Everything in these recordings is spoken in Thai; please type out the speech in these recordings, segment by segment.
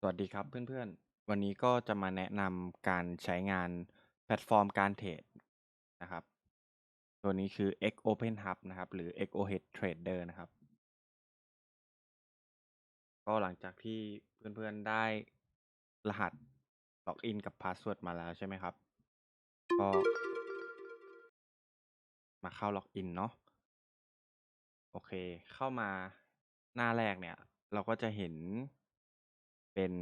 สวัสดีครับเพื่อนๆ วันนี้ก็จะมาแนะนำการใช้งานแพลตฟอร์มการเทรดนะครับ ตัวนี้คือ X Open Hub นะครับ หรือ XOH Trader นะครับ ก็หลังจากที่เพื่อนๆได้รหัสล็อกอินกับพาสเวิร์ดมาแล้วใช่ไหมครับ ก็มาเข้าล็อกอินเนาะ โอเค เข้ามาหน้าแรกเนี่ย เราก็จะเห็น เป็น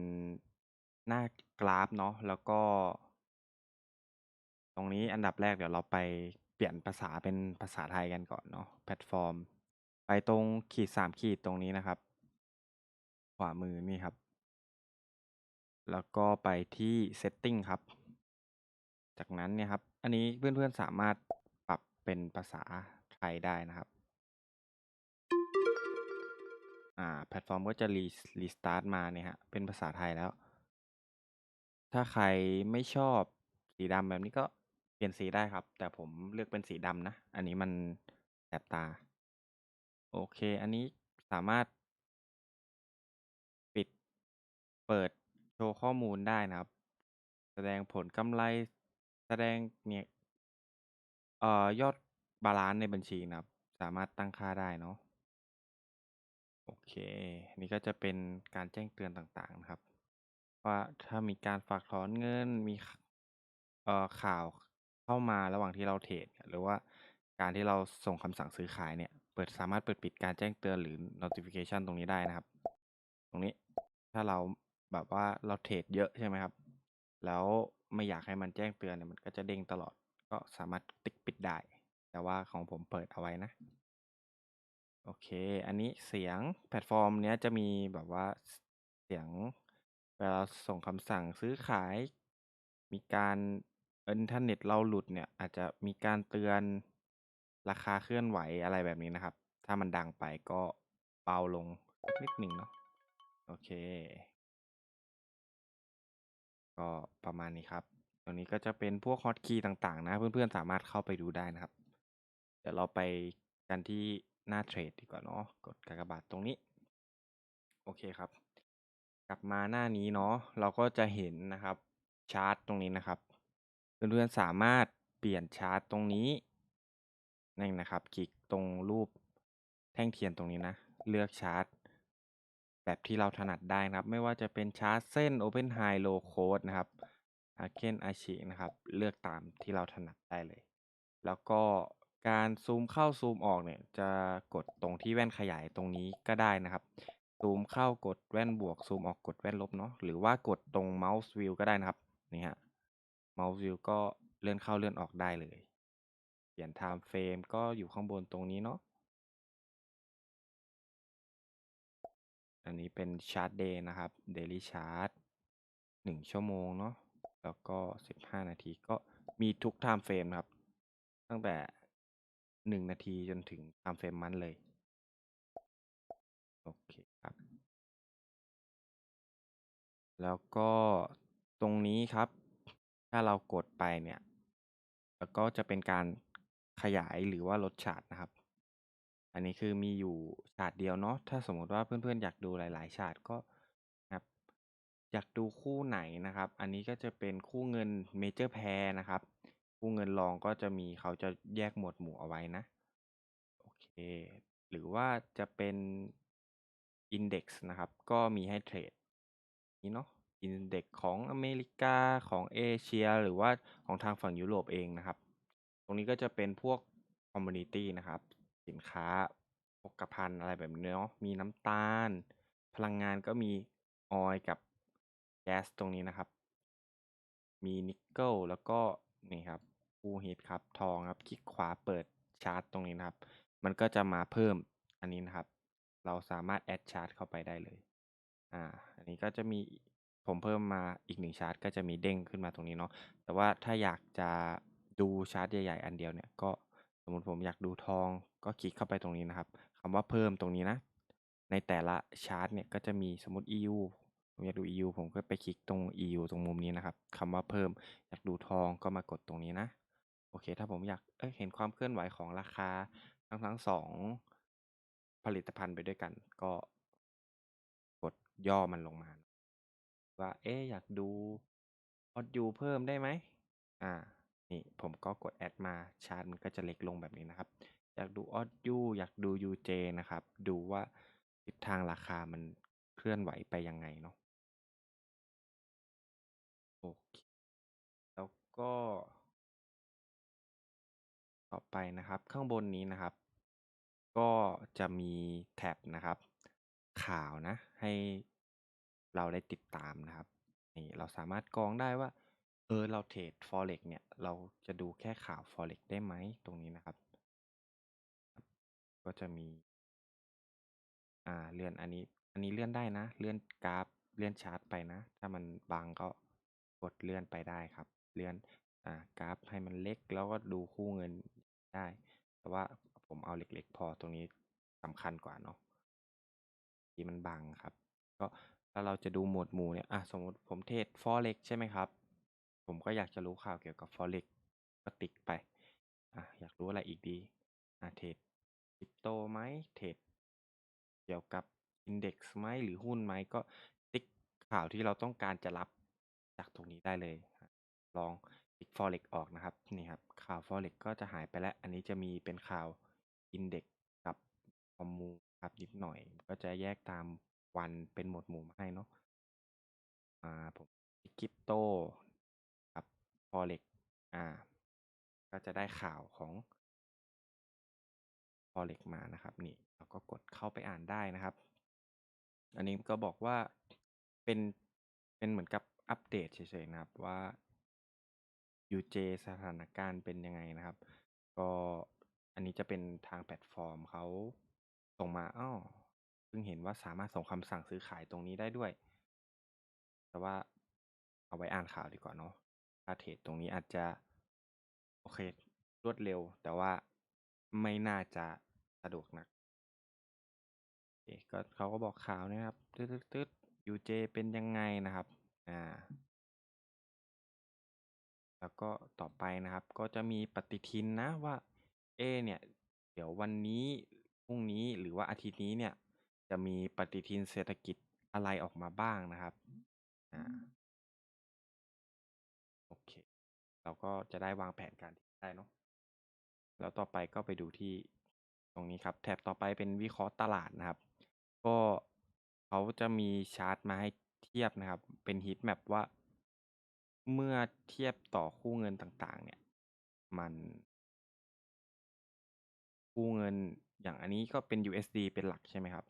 หน้ากราฟเนาะ แล้วก็ ตรงนี้อันดับแรกเดี๋ยวเราไปเปลี่ยนภาษาเป็นภาษาไทยกันก่อนเนาะแพลตฟอร์ม ไปตรงขีดสามขีดตรงนี้นะครับ ขวามือนี่ครับ แล้วก็ไปที่ setting ครับ จากนั้นเนี่ยครับ อันนี้เพื่อนๆสามารถปรับเป็นภาษาไทยได้นะครับ อ่าแพลตฟอร์มก็จะรีรีสตาร์ทมาเนี่ยฮะ เป็นภาษาไทยแล้ว ถ้าใครไม่ชอบสีดำแบบนี้ก็เปลี่ยนสีได้ครับ แต่ผมเลือกเป็นสีดำนะ อันนี้มันแสบตา โอเค อันนี้สามารถ ปิดเปิดโชว์ข้อมูลได้นะครับ แสดงผลกำไร แสดงเนี่ยเอ่อยอดบาลานซ์ในบัญชีนะครับ สามารถตั้งค่าได้เนาะ โอเค นี่ก็จะเป็นการแจ้งเตือนต่างๆนะครับ ว่าถ้ามีการฝากถอนเงิน มีเอ่อข่าวเข้ามาระหว่างที่เราเทรดหรือว่าการที่เราส่งคำสั่งซื้อขายเนี่ย เปิดสามารถเปิดปิดการแจ้งเตือนหรือ notification ตรงนี้ได้นะครับ ตรงนี้ถ้าเราแบบว่าเราเทรดเยอะใช่ไหมครับ แล้วไม่อยากให้มันแจ้งเตือนเนี่ยมันก็จะเด้งตลอด ก็สามารถติ๊กปิดได้ แต่ว่าของผมเปิดเอาไว้นะ โอเค อันนี้เสียงแพลตฟอร์มเนี้ยจะมีแบบว่าเสียงเวลาส่งคำสั่งซื้อขาย มีการอินเทอร์เน็ตเราหลุดเนี่ย อาจจะมีการเตือนราคาเคลื่อนไหวอะไรแบบนี้นะครับ ถ้ามันดังไปก็เบาลงสักนิดหนึ่งเนาะโอเค ก็ประมาณนี้ครับตรงนี้ก็จะเป็นพวกฮอตคีย์ต่างๆ นะ เพื่อนๆ สามารถเข้าไปดูได้นะครับ เดี๋ยวเราไปกันที่ หน้าเทรดดีกว่าเนาะกดกากบาทตรงนี้ โอเคครับ กลับมาหน้านี้เนาะเราก็จะเห็นนะครับชาร์ตตรงนี้นะครับเพื่อนๆสามารถเปลี่ยนชาร์ตตรงนี้นี่นะครับคลิกตรงรูปแท่งเทียนตรงนี้นะ เลือกชาร์ตแบบที่เราถนัดได้นะครับ ไม่ว่าจะเป็นชาร์ตเส้น Open High Low Close นะครับอาเคนอาชินะครับ เลือกตามที่เราถนัดได้เลย แล้วก็ การซูมเข้าซูมออกเนี่ยจะกดตรงที่แว่นขยายตรงนี้ก็ได้นะครับ ซูมเข้ากดแว่นบวกซูมออกกดแว่นลบเนาะหรือว่ากดตรงเมาส์วิวก็ได้นะครับนี่ฮะเมาส์วิวก็เลื่อนเข้าเลื่อนออกได้เลย เปลี่ยน time frame ก็อยู่ข้างบนตรงนี้เนาะอันนี้เป็นชาร์ตเดย์นะครับ daily chart หนึ่งชั่วโมงเนาะแล้วก็สิบห้านาทีก็มีทุก time frame ครับ ตั้งแต่ หนึ่งนาทีจนถึง time frame มันเลย โอเคครับ แล้วก็ตรงนี้ครับ ถ้าเรากดไปเนี่ย แล้วก็จะเป็นการขยายหรือว่าลดชาร์ตนะครับ อันนี้คือมีอยู่ชาร์ตเดียวเนาะ ถ้าสมมติว่าเพื่อนๆอยากดูหลายๆชาร์ตก็ครับอยากดูคู่ไหนนะครับ อันนี้ก็จะเป็นคู่เงิน Major Pair นะครับ คู่เงินรองก็จะมี เขาจะแยกหมวดหมู่เอาไว้นะ โอเค หรือว่าจะเป็น Index นะครับ ก็มีให้เทรดนี้เนาะ Index ของอเมริกาของเอเชีย หรือว่าของทางฝั่งยุโรปเองนะครับ ตรงนี้ก็จะเป็นพวก Commodity นะครับ สินค้าโภคภัณฑ์อะไรแบบนี้เนาะ มีน้ำตาล พลังงานก็มีออยกับแก๊สตรงนี้นะครับ มีนิกเกิลแล้วก็นี่ครับ ฟูฮิตครับ ทองครับ คลิกขวาเปิดชาร์ตตรงนี้นะครับ มันก็จะมาเพิ่มอันนี้นะครับ เราสามารถแอดชาร์ตเข้าไปได้เลย อ่า อันนี้ก็จะมีผมเพิ่มมาอีกหนึ่งชาร์ตก็จะมีเด้งขึ้นมาตรงนี้เนาะ แต่ว่าถ้าอยากจะดูชาร์ตใหญ่ๆ อันเดียวเนี่ย ก็สมมติผมอยากดูทอง ก็คลิกเข้าไปตรงนี้นะครับคำว่าเพิ่มตรงนี้นะ ในแต่ละชาร์ตเนี่ยก็จะมีสมมติ EU ผมอยากดู EU ผมก็ไปคลิกตรง EU ตรงมุมนี้นะครับคำว่าเพิ่มอยากดูทองก็มากดตรงนี้นะ โอเค ถ้าผมอยากเเห็นความเคลื่อนไหวของราคาทั้งทั้งสองผลิตภัณฑ์ไปด้วยกัน ก็กดย่อมันลงมา ว่า เอ๊อยากดู Audio เพิ่มได้ไหมอ่า นี่ผมก็กด Add มาชาร์ตมันก็จะเล็กลงแบบนี้นะครับ อยากดู Audio อยากดู UJ นะครับ ดูว่าทิศทางราคามันเคลื่อนไหวไปยังไงเนาะโอเค แล้วก็ ต่อไปนะครับ ข้างบนนี้นะครับ ก็จะมีแท็บนะครับ ข่าวนะ ให้เราได้ติดตามนะครับนี่เราสามารถกรองได้ว่า เออเราเทรด Forex เนี่ย เราจะดูแค่ข่าว Forex ได้ไหมตรงนี้นะครับ ก็จะมีอ่าเลื่อนอันนี้อันนี้เลื่อนได้นะ เลื่อนกราฟเลื่อนชาร์ตไปนะ ถ้ามันบังก็กดเลื่อนไปได้ครับ เลื่อนอ่ากราฟให้มันเล็กแล้วก็ดูคู่เงิน ได้ แต่ว่าผมเอาเล็กๆ พอตรงนี้สำคัญกว่าเนาะที่มันบังครับ ก็ถ้าเราจะดูหมวดหมู่เนี่ยอ่าสมมติผมเทรด Forex ใช่ไหมครับ ผมก็อยากจะรู้ข่าวเกี่ยวกับ Forex ก็ติ๊กไปอ่าอยากรู้อะไรอีกดีอ่าเทรด Crypto ไหมเทรดเกี่ยวกับ Index ไหมหรือหุ้นไหมก็ติ๊กข่าวที่เราต้องการจะรับจากตรงนี้ได้เลย ลอง ติ๊ก Forex ออกนะครับนี่ครับข่าว Forex ก็จะหายไปแล้ว อันนี้จะมีเป็นข่าว Index กับ Comu ครับนิดหน่อย ก็จะแยกตามวันเป็นหมวดหมู่มาให้เนาะอ่าผมติ๊ก Crypto ครับ Forex อ่า ก็จะได้ข่าวของ Forex มานะครับนี่เราก็กดเข้าไปอ่านได้นะครับ อันนี้ก็บอกว่าเป็นเป็นเหมือนกับอัปเดตเฉยๆนะครับว่า UJ สถานการณ์เป็นยังไงนะครับ ก็อันนี้จะเป็นทางแพลตฟอร์มเขาส่งมาอ้อเพิ่งเห็นว่าสามารถส่งคำสั่งซื้อขายตรงนี้ได้ด้วย แต่ว่าเอาไว้อ่านข่าวดีกว่าเนาะถ้าเทรดตรงนี้อาจจะ โอเค รวดเร็ว แต่ว่าไม่น่าจะสะดวกนักโอก็เขาก็บอกข่าวนะครับ ตึ๊ดๆๆ UJ เป็นยังไงนะครับ อ่า แล้วก็ต่อไปนะครับ ก็จะมีปฏิทินนะว่าเอเนี่ย เดี๋ยววันนี้พรุ่งนี้หรือว่าอาทิตย์นี้เนี่ย จะมีปฏิทินเศรษฐกิจอะไรออกมาบ้างนะครับอ่าโอเค เราก็จะได้วางแผนการได้เนาะแล้วต่อไปก็ไปดูที่ตรงนี้ครับ แท็บต่อไปเป็นวิเคราะห์ตลาดนะครับ ก็เขาจะมีชาร์ตมาให้เทียบนะครับ เป็น heat map ว่า เมื่อเทียบต่อคู่เงินต่าง ๆ เนี่ย มันคู่เงิน อย่างอันนี้ก็เป็น USD เป็นหลัก ใช่ไหมครับ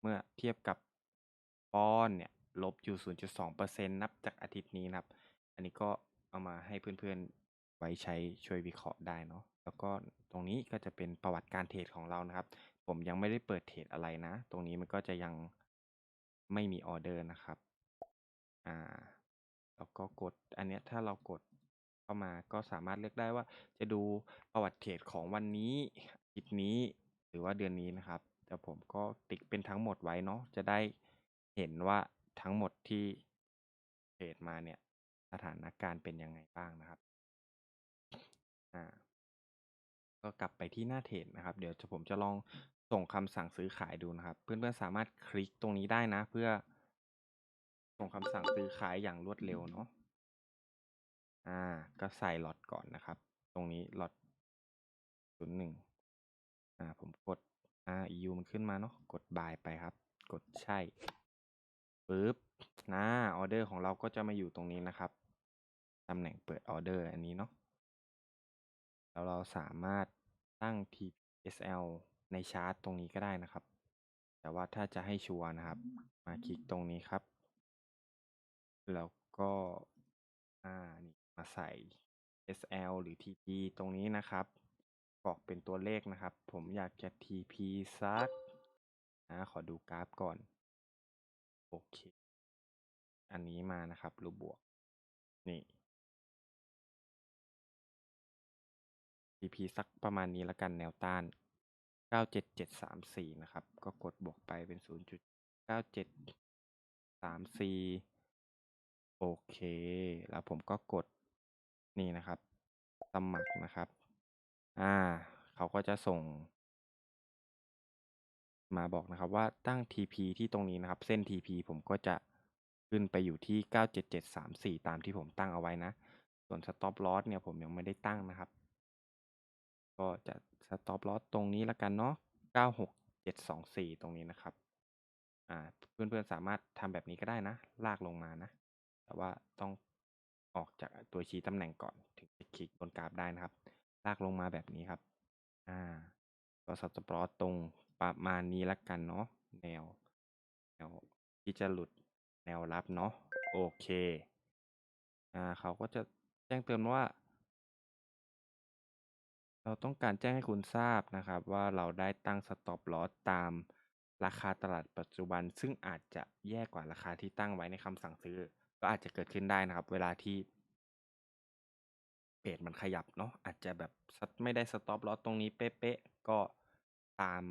เมื่อเทียบกับปอนด์เนี่ย ลบอยู่ 0.2%นับจากอาทิตย์นี้นะครับ อันนี้ก็เอามาให้เพื่อนๆ ไว้ใช้ช่วยวิเคราะห์ได้เนาะ แล้วก็ตรงนี้ก็จะเป็นประวัติการเทรดของเรานะครับ ผมยังไม่ได้เปิดเทรดอะไรนะ ตรงนี้มันก็จะยังไม่มีออเดอร์นะครับ อ่า แล้วก็กดอันเนี้ยถ้าเรากดเข้ามาก็สามารถเลือกได้ว่า จะดูประวัติเทรดของวันนี้อาทิตย์นี้หรือว่าเดือนนี้นะครับแต่ผมก็ติ๊กเป็นทั้งหมดไว้เนาะจะได้เห็นว่าทั้งหมดที่เทรดมาเนี่ยสถานการณ์เป็นยังไงบ้างนะครับอ่าก็กลับไปที่หน้าเทรดนะครับ เดี๋ยวจะผมจะลองส่งคำสั่งซื้อขายดูนะครับ เพื่อนๆสามารถคลิกตรงนี้ได้นะ เพื่อ ส่งคำสั่งซื้อขายอย่างรวดเร็วเนาะอ่า ก็ใส่ล็อตก่อนนะครับ ตรงนี้ล็อต01อ่า ผมกดอ่า EU มันขึ้นมาเนาะกด buy ไปครับ กดใช่ปึ๊บอาออเดอร์ของเราก็จะมาอยู่ตรงนี้นะครับตำแหน่งเปิดออเดอร์อันนี้เนาะแล้วเราสามารถตั้ง TSL ในชาร์ตตรงนี้ก็ได้นะครับ แต่ว่าถ้าจะให้ชัวร์นะครับ มาคลิกตรงนี้ครับ แล้วก็ อ่า นี่มาใส่ SL หรือ TP ตรงนี้นะครับกรอกเป็นตัวเลขนะครับ ผมอยากจะ TP สักอาขอดูกราฟก่อน โอเค อันนี้มานะครับรูปบวก นี่ TP สักประมาณนี้ล้วกันแนวต้าน 97734 นะครับ ก็กดบวกไปเป็น 0.9734 โอเค แล้วผมก็กดนี่นะครับ สมัครนะครับ อ่า เขาก็จะส่ง มาบอกนะครับว่าตั้ง TP ที่ตรงนี้นะครับ เส้น TP ผมก็จะขึ้นไปอยู่ที่ 97734 ตามที่ผมตั้งเอาไว้นะ ส่วน stop loss เนี่ยผมยังไม่ได้ตั้งนะครับ ก็จะ stop loss ตรงนี้แล้วกันเนาะ 96724 ตรงนี้นะครับ อ่า เพื่อนๆสามารถทำแบบนี้ก็ได้นะ ลากลงมานะ แต่ว่าต้องออกจากตัวชี้ตำแหน่งก่อนถึงจะคลิกบนกราฟได้นะครับ ลากลงมาแบบนี้ครับ อ่าก็ stop loss ตรงประมาณนี้แล้วกันเนาะแนว แนวที่จะหลุดแนวรับเนาะโอเค อ่าเขาก็จะแจ้งเตือนว่า เราต้องการแจ้งให้คุณทราบนะครับว่าเราได้ตั้ง stop loss ตามราคาตลาดปัจจุบัน ซึ่งอาจจะแย่กว่าราคาที่ตั้งไว้ในคำสั่งซื้อ ก็อาจจะเกิดขึ้นได้นะครับ เวลาที่เรทมันขยับเนาะอาจจะแบบไม่ได้ stop loss ตรงนี้เป๊ะๆก็ตาม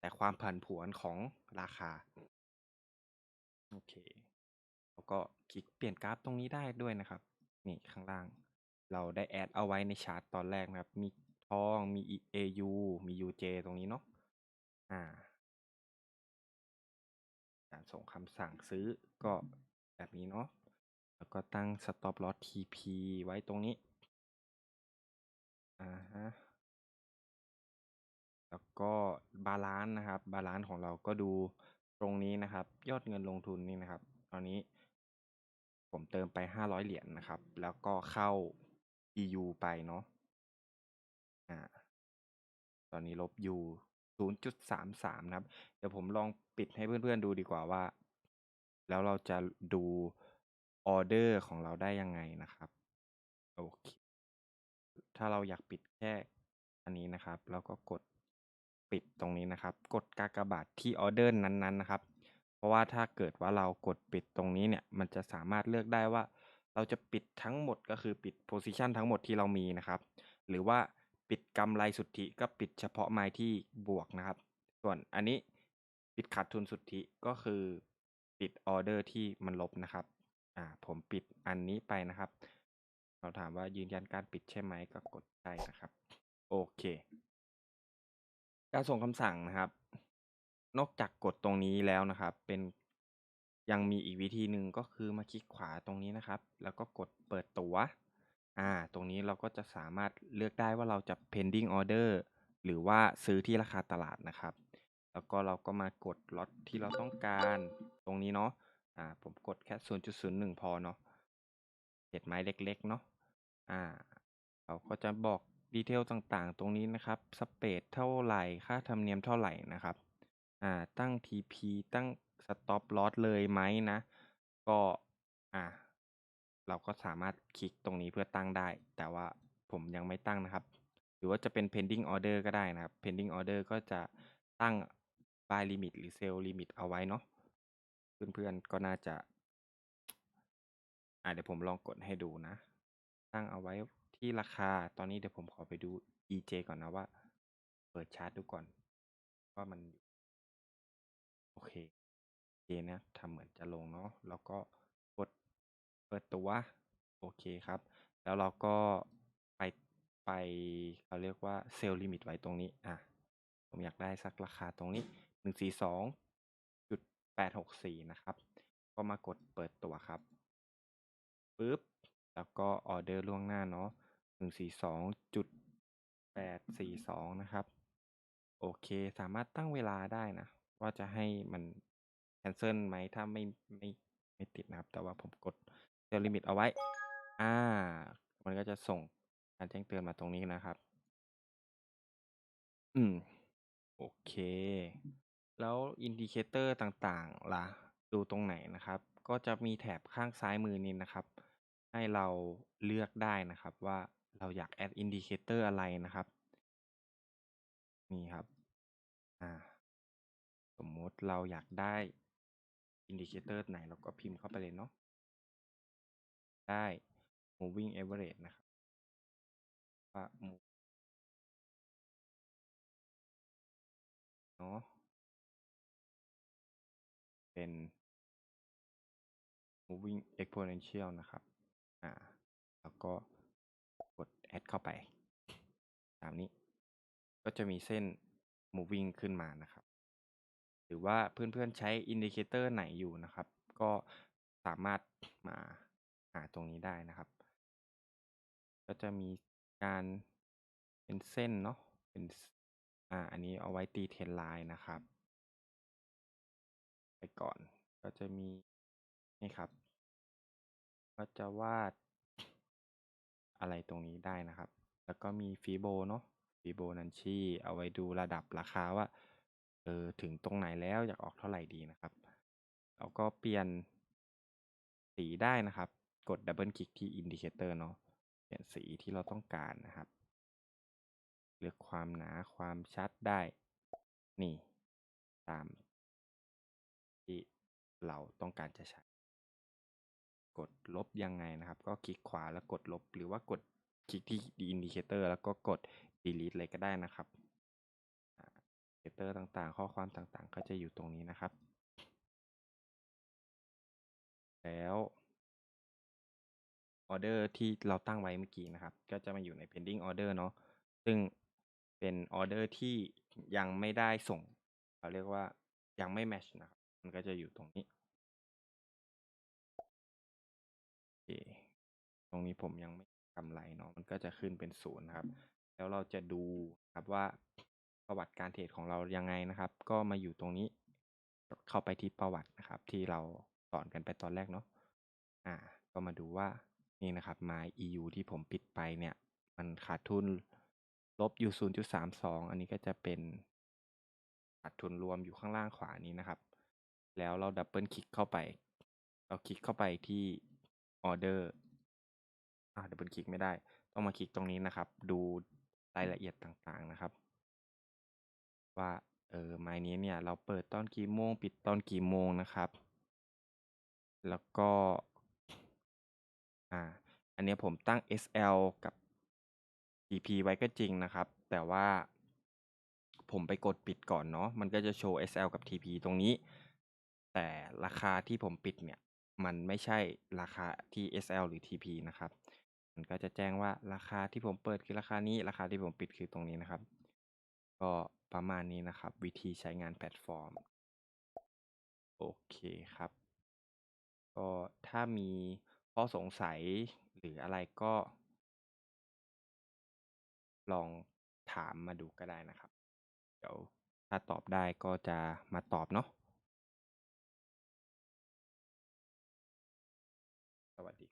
แต่ความผันผวนของราคา โอเค แล้วก็คลิกเปลี่ยนกราฟตรงนี้ได้ด้วยนะครับ นี่ข้างล่าง เราได้แอดเอาไว้ในชาร์ตตอนแรกนะครับ มีทอง มี AU มี UJ ตรงนี้เนาะอ่า การส่งคำสั่งซื้อก็แบบนี้เนาะ แล้วก็ตั้ง stop loss TP ไว้ตรงนี้ อ่าฮะ แล้วก็บาลานซ์นะครับ บาลานซ์ของเราก็ดูตรงนี้นะครับ ยอดเงินลงทุนนี่นะครับ ตอนนี้ผมเติมไป 500 เหรียญนนะครับ แล้วก็เข้า EU ไปเนาะ อ่า ตอนนี้ลบอยู่0.33 นะครับ เดี๋ยวผมลองปิดให้เพื่อนๆดูดีกว่าว่า แล้วเราจะดู ออเดอร์ของเราได้ยังไงนะครับ โอเค ถ้าเราอยากปิดแค่อันนี้นะครับแล้วก็กดปิดตรงนี้นะครับ กดกากบาทที่ออเดอร์นั้นๆนะครับ เพราะว่าถ้าเกิดว่าเรากดปิดตรงนี้เนี่ย มันจะสามารถเลือกได้ว่า เราจะปิดทั้งหมดก็คือปิดโพซิชันทั้งหมดที่เรามีนะครับ หรือว่าปิดกำไรสุทธิก็ปิดเฉพาะไม้ที่บวกนะครับ ส่วนอันนี้ปิดขาดทุนสุทธิก็คือปิดออเดอร์ที่มันลบนะครับ อ่าผมปิดอันนี้ไปนะครับ เราถามว่ายืนยันการปิดใช่ไหมก็กดใช่นะครับ โอเค การส่งคำสั่งนะครับ นอกจากกดตรงนี้แล้วนะครับ เป็นยังมีอีกวิธีหนึ่งก็คือมาคลิกขวาตรงนี้นะครับ แล้วก็กดเปิดตัวอ่า ตรงนี้เราก็จะสามารถเลือกได้ว่าเราจะ pending order หรือว่าซื้อที่ราคาตลาดนะครับ แล้วก็เราก็มากดล็อตที่เราต้องการตรงนี้เนาะ อ่าผมกดแค่ 0.01 พอเนาะเห็ดไม้เล็กๆเนาะอ่าเราก็จะบอกดีเทลต่างๆ ตรงนี้นะครับสเปดเท่าไหร่ ค่าธรรมเนียมเท่าไหร่นะครับอ่าตั้ง TP ตั้ง stop loss เลยไหมนะ ก็อ่าเราก็สามารถคลิกตรงนี้เพื่อตั้งได้ แต่ว่าผมยังไม่ตั้งนะครับ หรือว่าจะเป็น pending order ก็ได้นะครับ pending order ก็จะตั้ง buy limit หรือ sell limit เอาไว้เนาะ เพื่อนๆก็น่าจะ อ่าเดี๋ยวผมลองกดให้ดูนะ ตั้งเอาไว้ที่ราคาตอนนี้เดี๋ยวผมขอไปดู EJ ก่อนนะว่า เปิดชาร์ตดูก่อน ว่ามัน โอเคเนะทำเหมือนจะลงเนาะแล้วก็กดเปิดตัว โอเคครับ แล้วเราก็ไปไปเขาเรียกว่าเซลล์ลิมิตไว้ตรงนี้ อะ ผมอยากได้สักราคาตรงนี้ 142.864นะครับ ก็มากดเปิดตัวครับปึ๊บ แล้วก็ออเดอร์ล่วงหน้าเนาะ142.842นะครับ โอเค สามารถตั้งเวลาได้นะ ว่าจะให้มันแคนเซิลไหมถ้าไม่ไม่ไม่ติดนะครับ แต่ว่าผมกดเซลลิมิตเอาไว้ อ่า มันก็จะส่งการแจ้งเตือนมาตรงนี้นะครับ อืม โอเค แล้วอินดิเคเตอร์ต่างๆล่ะดูตรงไหนนะครับ ก็จะมีแถบข้างซ้ายมือนี้นะครับ ให้เราเลือกได้นะครับว่าเราอยากแอดอินดิเคเตอร์อะไรนะครับ นี่ครับอ่าสมมติเราอยากได้อินดิเคเตอร์ไหนเราก็พิมพ์เข้าไปเลยเนาะได้ moving average นะครับว่า move เนาะ เป็น moving exponential นะครับ อ่า แล้วก็กด add เข้าไป ตามนี้ ก็จะมีเส้น moving ขึ้นมานะครับ หรือว่าเพื่อนๆใช้อินดิเคเตอร์ไหนอยู่นะครับ ก็สามารถมาหาตรงนี้ได้นะครับ ก็จะมีการเป็นเส้นเนาะ เป็น อ่า อันนี้เอาไว้ตีเทรนไลน์นะครับ ไปก่อน ก็จะมี นี่ครับ ก็จะวาดอะไรตรงนี้ได้นะครับ แล้วก็มีฟีโบเนาะฟีโบนันชีเอาไว้ดูระดับราคาว่าเออถึงตรงไหนแล้วอยากออกเท่าไหร่ดีนะครับแล้วก็เปลี่ยนสีได้นะครับ กดดับเบิลคลิกที่อินดิเคเตอร์เนาะเปลี่ยนสีที่เราต้องการนะครับ เลือกความหนาความชัดได้ นี่ ตาม ที่เราต้องการจะใช้ กดลบยังไงนะครับ ก็คลิกขวาแล้วกดลบ หรือว่ากดคลิกที่อินดิเคเตอร์แล้วก็กด delete เลยก็ได้นะครับอินดิเคเตอร์ต่างๆ ข้อความต่างๆ ก็จะอยู่ตรงนี้นะครับ แล้วออเดอร์ที่เราตั้งไว้เมื่อกี้นะครับ ก็จะมาอยู่ใน pending order เนาะซึ่งเป็นออเดอร์ที่ยังไม่ได้ส่ง เราเรียกว่ายังไม่ match นะครับ มันก็จะอยู่ตรงนี้โอเคตรงนี้ผมยังไม่กำไรเนาะ มันก็จะขึ้นเป็นศูนย์นะครับ แล้วเราจะดูครับว่าประวัติการเทรดของเรายังไงนะครับ ก็มาอยู่ตรงนี้ เข้าไปที่ประวัตินะครับ ที่เราสอนกันไปตอนแรกเนาะ อ่า ก็มาดูว่านี่นะครับ my EU ที่ผมปิดไปเนี่ย มันขาดทุนลบอยู่ 0.32 อันนี้ก็จะเป็นขาดทุนรวมอยู่ข้างล่างขวานี้นะครับ แล้วเราดับเบิลคลิกเข้าไป เราคลิกเข้าไปที่ออเดอร์อ่าดับเบิลคลิกไม่ได้ ต้องมาคลิกตรงนี้นะครับ ดูรายละเอียดต่างๆนะครับ ว่าเออไม้นี้เนี่ย เราเปิดตอนกี่โมง ปิดตอนกี่โมงนะครับ แล้วก็อ่าอันนี้ผมตั้ง SL กับ TP ไว้ก็จริงนะครับ แต่ว่าผมไปกดปิดก่อนเนาะมันก็จะโชว์ SL กับ TP ตรงนี้ แต่ราคาที่ผมปิดเนี่ย มันไม่ใช่ราคาที่ SL หรือ TP นะครับ มันก็จะแจ้งว่าราคาที่ผมเปิดคือราคานี้ ราคาที่ผมปิดคือตรงนี้นะครับ ก็ประมาณนี้นะครับ วิธีใช้งานแพลตฟอร์ม โอเคครับ ก็ถ้ามีข้อสงสัยหรืออะไรก็ ลองถามมาดูก็ได้นะครับ เดี๋ยวถ้าตอบได้ก็จะมาตอบเนาะ วัสดี